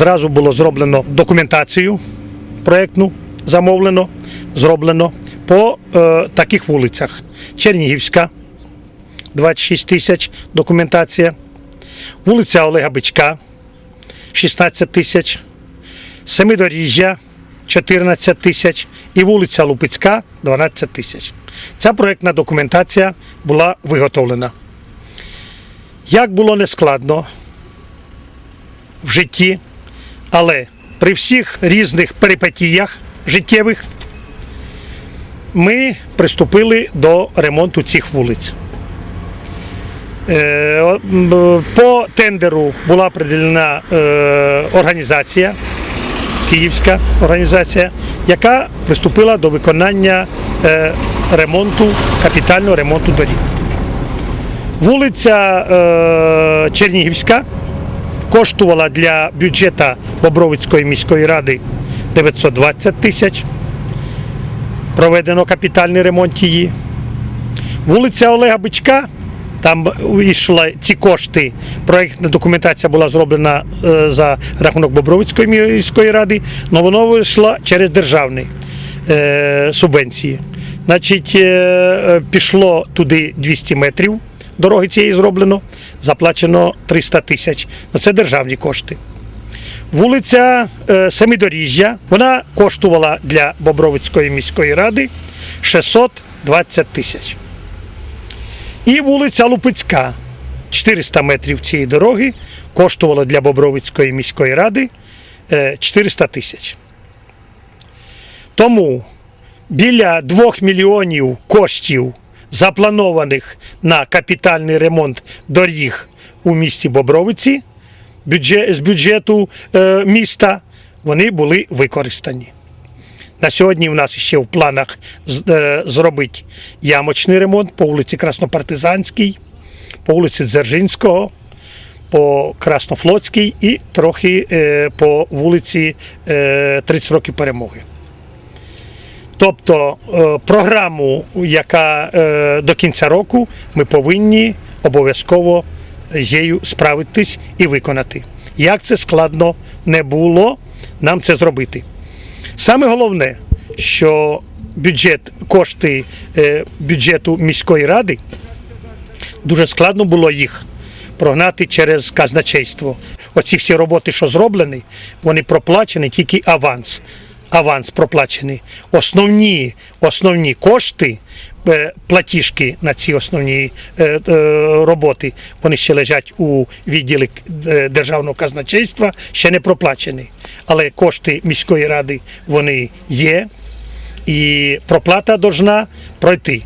Зразу було зроблено документацію проєктну, замовлено, зроблено по е, таких вулицях: Чернігівська, 26 тисяч документація, вулиця Олега Бичка, 16 тисяч, Семидоріжжя, 14 тисяч і вулиця Лупицька 12 тисяч. Ця проєктна документація була виготовлена. Як було нескладно в житті, але при всіх різних перипетіях життєвих ми приступили до ремонту цих вулиць. Е, По тендеру була приділена е, організація, київська організація, яка приступила до виконання е, ремонту, капітального ремонту доріг. Вулиця Чернігівська коштувала для бюджету Бобровицької міської ради 920 тисяч. Проведено капітальний ремонт її. Вулиця Олега Бичка. Там йшли ці кошти. Проєктна документація була зроблена е, за рахунок Бобровицької міської ради, але воно вийшло через державні е, субвенції. Значить, е, пішло туди 200 метрів дороги цієї зроблено, заплачено 300 тисяч. Це державні кошти. Вулиця е, Семидоріжжя, вона коштувала для Бобровицької міської ради 620 тисяч. І вулиця Лупицька, 400 метрів цієї дороги, коштувала для Бобровицької міської ради е, 400 тисяч. Тому біля 2 мільйонів коштів, запланованих на капітальний ремонт доріг у місті Бобровиці, з бюджету е, міста, вони були використані. На сьогодні в нас ще в планах е, зробити ямочний ремонт по вулиці Краснопартизанській, по вулиці Дзержинського, по Краснофлотській і трохи е, по вулиці е, 30 років перемоги. Тобто е, програму, яка е, до кінця року ми повинні обов'язково з справитись і виконати. Як це складно не було нам це зробити. Саме головне, що бюджет, кошти е, бюджету міської ради дуже складно було їх прогнати через казначейство. Оці всі роботи, що зроблені, вони проплачені тільки аванс. Аванс проплачений. Основні, основні кошти, е, платіжки на ці основні е, е, роботи, вони ще лежать у відділі державного казначейства, ще не проплачені. Але кошти міської ради вони є, і проплата должна пройти.